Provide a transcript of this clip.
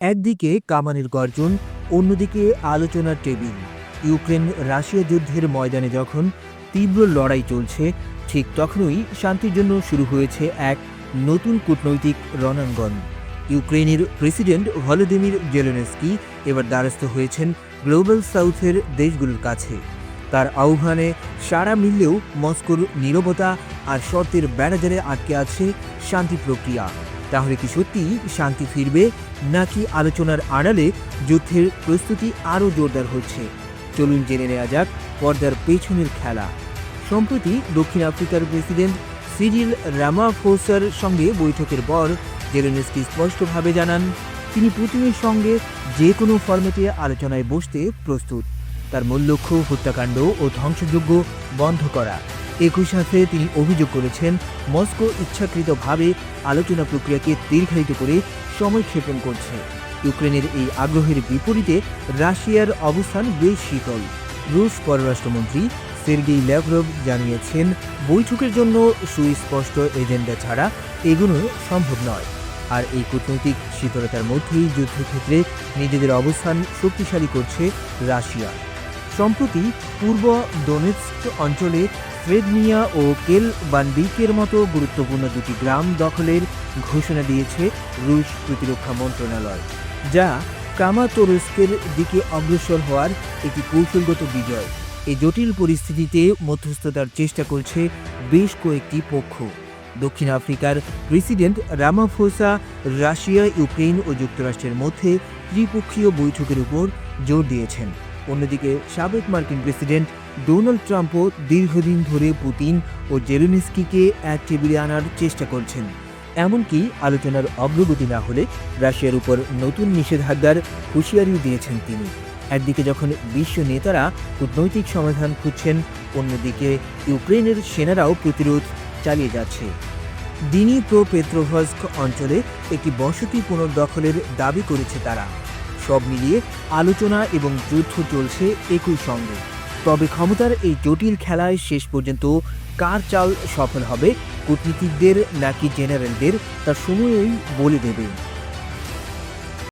একদিকে কামানের গর্জন, অন্যদিকে আলোচনার টেবিল। ইউক্রেন রাশিয়া যুদ্ধের ময়দানে যখন তীব্র লড়াই চলছে, ঠিক তখনই শান্তির জন্য শুরু হয়েছে এক নতুন কূটনৈতিক রণাঙ্গন। ইউক্রেনের প্রেসিডেন্ট ভলোদিমির জেলেনস্কি এবার দ্বারস্থ হয়েছেন গ্লোবাল সাউথের দেশগুলোর কাছে। তার আহ্বানে সারা মিললেও মস্কোর নীরবতা আর শর্তের ব্যারাজারে আটকে আছে শান্তি প্রক্রিয়া। তাহলে কি সত্যি শান্তি ফিরবে নাকি আলোচনার আড়ালে যুদ্ধের প্রস্তুতি আরও জোরদার হচ্ছে? চলুন জেনে নেওয়া যাক পর্দার পেছনের খেলা। সম্প্রতি দক্ষিণ আফ্রিকার প্রেসিডেন্ট সিরিল রামাফোসার সঙ্গে বৈঠকের পর জেলেনস্কি স্পষ্টভাবে জানান, তিনি পুতিনের সঙ্গে যে কোনো ফরম্যাটে আলোচনায় বসতে প্রস্তুত। তার মূল লক্ষ্য হত্যাকাণ্ড ও ধ্বংসযোগ্য বন্ধ করা। একই সাথে তিনি অভিযোগ করেছেন, মস্কো ইচ্ছাকৃতভাবে আলোচনা প্রক্রিয়াকে দীর্ঘায়িত করে সময় ক্ষেপণ করছে। ইউক্রেনের এই আগ্রহের বিপরীতে রাশিয়ার অবস্থান বেশ শীতল। রুশ পররাষ্ট্রমন্ত্রী সের্গেই ল্যাভরভ জানিয়েছেন, বৈঠকের জন্য সুস্পষ্ট এজেন্ডা ছাড়া এগুলো সম্ভব নয়। আর এই কূটনৈতিক শীতলতার মধ্যেই যুদ্ধক্ষেত্রে নিজেদের অবস্থান শক্তিশালী করছে রাশিয়া। সম্প্রতি পূর্ব ডোনেটস্ক অঞ্চলে ফ্রেদনিয়া ও কেল বান্ডিকের মতো গুরুত্বপূর্ণ দুটি গ্রাম দখলের ঘোষণা দিয়েছে রুশ প্রতিরক্ষা মন্ত্রণালয়, যা কামাতোরস্কের দিকে অগ্রসর হওয়ার একটি কৌশলগত বিজয়। এই জটিল পরিস্থিতিতে মধ্যস্থতার চেষ্টা করছে বেশ কয়েকটি পক্ষ। দক্ষিণ আফ্রিকার প্রেসিডেন্ট রামাফোসা, রাশিয়া, ইউক্রেন ও যুক্তরাষ্ট্রের মধ্যে ত্রিপক্ষীয় বৈঠকের উপর জোর দিয়েছেন। অন্যদিকে সাবেক মার্কিন প্রেসিডেন্ট ডোনাল্ড ট্রাম্পও দীর্ঘদিন ধরে পুতিন ও জেলেনস্কিকে এক টেবিলে আনার চেষ্টা করছেন। এমনকি আলোচনার অগ্রগতি না হলে রাশিয়ার উপর নতুন নিষেধাজ্ঞার হুঁশিয়ারিও দিয়েছেন তিনি। একদিকে যখন বিশ্ব নেতারা কূটনৈতিক সমাধান খুঁজছেন, অন্যদিকে ইউক্রেনের সেনারাও প্রতিরোধ চালিয়ে যাচ্ছে। দিনী প্রো পেত্রোভস্ক অঞ্চলে একটি বসতি পুনর্দখলের দাবি করেছে তারা। সব মিলিয়ে আলোচনা এবং যুদ্ধ চলছে একই সঙ্গে। তবে ক্ষমতার এই জটিল খেলায় শেষ পর্যন্ত কার চাল সফল হবে, কূটনীতিকদের নাকি জেনারেলদের, তা সময়ই বলে দেবে।